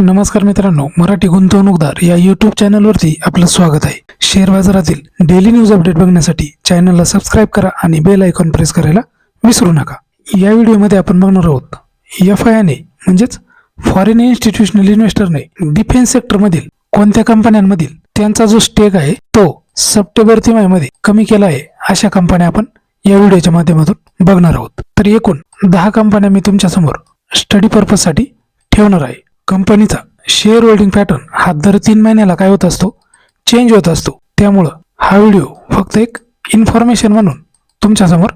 नमस्कार मित्रांनो मराठी गुंतवणूकदार या युट्यूब चॅनलवरती आपलं स्वागत आहे. शेअर बाजारातील डेली न्यूज अपडेट बघण्यासाठी चॅनलला सबस्क्राईब करा आणि बेल आयकॉन प्रेस करायला विसरू नका. या व्हिडिओमध्ये आपण बघणार आहोत एफ आय ने म्हणजेच फॉरेन इन्स्टिट्यूशनल इन्व्हेस्टरने डिफेन्स सेक्टरमधील कोणत्या कंपन्यांमधील त्यांचा जो स्टेक आहे तो सप्टेंबर तिमाहीमध्ये कमी केला आहे अशा कंपन्या आपण या व्हिडिओच्या माध्यमातून बघणार आहोत. तर एकूण दहा कंपन्या मी तुमच्यासमोर स्टडी पर्पजसाठी ठेवणार आहे. कंपनीचा शेअर होल्डिंग पॅटर्न हा दर तीन महिन्याला काय होत असतो? चेंज होत असतो. त्यामुळं हा व्हिडिओ फक्त एक इन्फॉर्मेशन म्हणून तुमच्यासमोर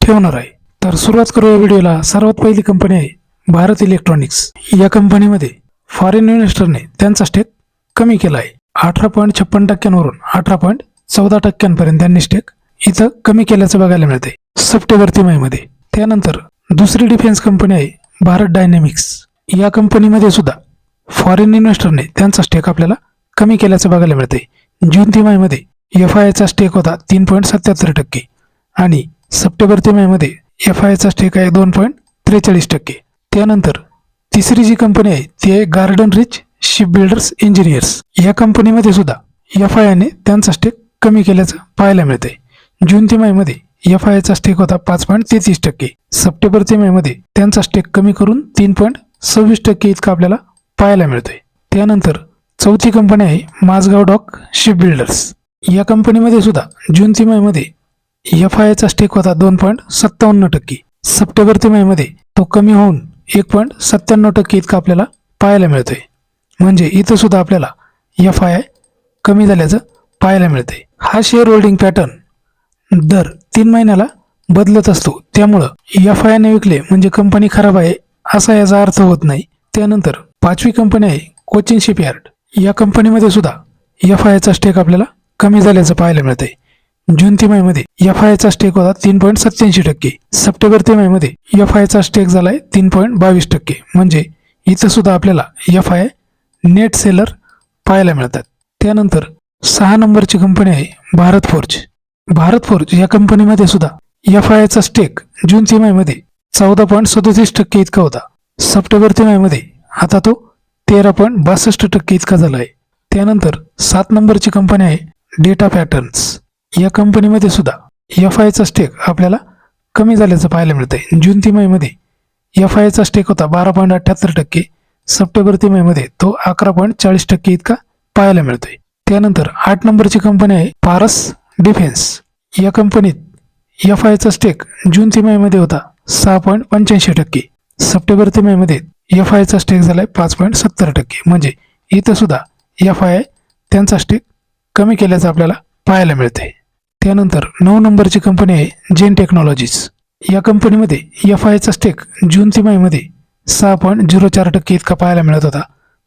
ठेवणार आहे. तर सुरुवात करूया व्हिडिओला सर्वात पहिली कंपनी आहे भारत इलेक्ट्रॉनिक्स या कंपनीमध्ये फॉरेन इन्व्हेस्टरने त्यांचा स्टेक कमी केला आहे. अठरा पॉईंट छप्पन टक्क्यांवरून अठरा पॉईंट चौदा टक्क्यांपर्यंत त्यांनी स्टेक इथं कमी केल्याचं बघायला मिळते सप्टेंबर तिमाहीमध्ये त्यानंतर दुसरी डिफेन्स कंपनी आहे भारत डायनेमिक्स या कंपनीमध्ये सुद्धा फॉरेन इन्व्हेस्टरने त्यांचा स्टेक आपल्याला कमी केल्याचं बघायला मिळते जून तिमाहीमध्ये एफ आय चा स्टेक होता तीन पॉईंट सत्याहत्तर टक्के आणि सप्टेंबर तिमाहीमध्ये एफ आय चा स्टेक आहे दोन पॉईंट त्रेचाळीस टक्के. त्यानंतर तिसरी जी कंपनी आहे ती आहे Garden Reach ship builders engineers या कंपनीमध्ये सुद्धा एफ आय आयने त्यांचा स्टेक कमी केल्याचं पाहायला मिळते जून तिमाहीमध्ये एफ आय चा स्टेक होता पाच पॉईंट तेहतीस टक्के. सप्टेंबर तिमाहीमध्ये त्यांचा स्टेक कमी करून तीन पॉईंट सव्वीस टक्के इतकं आपल्याला पाहायला मिळतंय. त्यानंतर चौथी कंपनी आहे माझगाव डॉक शिप बिल्डर्स या कंपनीमध्ये सुद्धा जून तिमाहीमध्ये एफ आय चा स्टेक होता दोन पॉईंट सत्तावन्न टक्के. सप्टेंबर तिमाहीमध्ये तो कमी होऊन एक पॉईंट सत्त्याण्णव टक्के इतका आपल्याला पाहायला मिळतोय. म्हणजे इथं सुद्धा आपल्याला एफ आय आय कमी झाल्याचं पाहायला मिळतंय. हा शेअर होल्डिंग पॅटर्न दर तीन महिन्याला बदलत असतो. त्यामुळं एफ आय आयने विकले म्हणजे कंपनी खराब आहे असा याचा अर्थ होत नाही. त्यानंतर पाचवी कंपनी आहे कोचिन शिपयार्ड. या कंपनीमध्ये सुद्धा एफ आयचा स्टेक आपल्याला कमी झाल्याचं पाहायला मिळतंय. जून तिमाहीमध्ये एफ आयचा स्टेक होता तीन पॉईंट सत्याऐंशी टक्के. सप्टेंबर तिमाहीमध्ये एफ आयचा स्टेक झालाय तीन पॉईंट बावीस टक्के. म्हणजे इथं सुद्धा आपल्याला एफ आय नेट सेलर पाहायला मिळतात. त्यानंतर सहा नंबरची कंपनी आहे भारत फोर्ज भारत फोर्ज या कंपनीमध्ये सुद्धा एफ आयचा स्टेक जून तिमाहीमध्ये चौदा पॉईंट सदोतीस टक्के इतका होता. सप्टेंबर मेमध्ये आता तो तेरा पॉईंट बासष्ट टक्के इतका झाला आहे त्यानंतर सात नंबरची कंपनी आहे डेटा पॅटर्न्स या कंपनीमध्ये सुद्धा एफ आयचा स्टेक आपल्याला कमी झाल्याचं पाहायला मिळतं आहे जून तिमाहीमध्ये एफ आयचा स्टेक होता बारा पॉईंट अठ्ठ्याहत्तर टक्के. सप्टेंबर मेमध्ये तो अकरा पॉईंट चाळीस टक्के इतका पाहायला मिळतोय. त्यानंतर आठ नंबरची कंपनी आहे पारस डिफेन्स या कंपनीत एफ आयचा स्टेक जून तिमाहीमध्ये होता सहा पॉईंट पंच्याऐंशी टक्के. सप्टेंबर ते मेमध्ये एफ आयचा स्टेक झालाय पाच पॉईंट सत्तर टक्के. म्हणजे इथं सुद्धा एफ आय त्यांचा स्टेक कमी केल्याचं आपल्याला पाहायला मिळते त्यानंतर नऊ नंबरची कंपनी आहे जेन टेक्नॉलॉजीज या कंपनीमध्ये एफ आयचा स्टेक जून ते मेमध्ये सहा पॉईंट झिरो चार टक्के इतका पाहायला मिळत होता.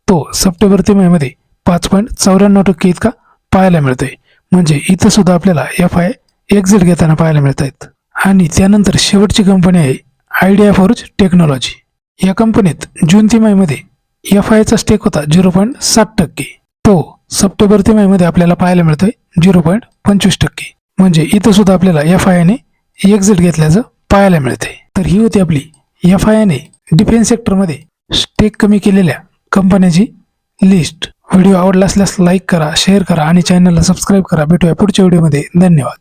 तो सप्टेंबर ते मेमध्ये पाच पॉईंट चौऱ्याण्णव टक्के इतका पाहायला मिळतोय. म्हणजे इथं सुद्धा आपल्याला एफ आय एक्झिट घेताना पाहायला मिळत आहेत आणि त्यानंतर शेवटची कंपनी आहे आयडिया फोर्ज टेक्नॉलॉजी. या कंपनीत जून तिमाहीमध्ये एफ आयचा स्टेक होता झिरो पॉईंट सात टक्के. तो सप्टेंबर तिमाहीमध्ये आपल्याला पाहायला मिळतोय झिरो पॉईंट पंचवीस टक्के. म्हणजे इथं सुद्धा आपल्याला एफ आय ने एक्झिट घेतल्याचं पाहायला मिळते तर ही होती आपली एफ आय ने डिफेन्स सेक्टरमध्ये स्टेक कमी केलेल्या कंपन्याची लिस्ट व्हिडिओ आवडला असल्यास लाईक करा शेअर करा आणि चॅनलला सबस्क्राईब करा. भेटूया पुढच्या व्हिडिओमध्ये धन्यवाद.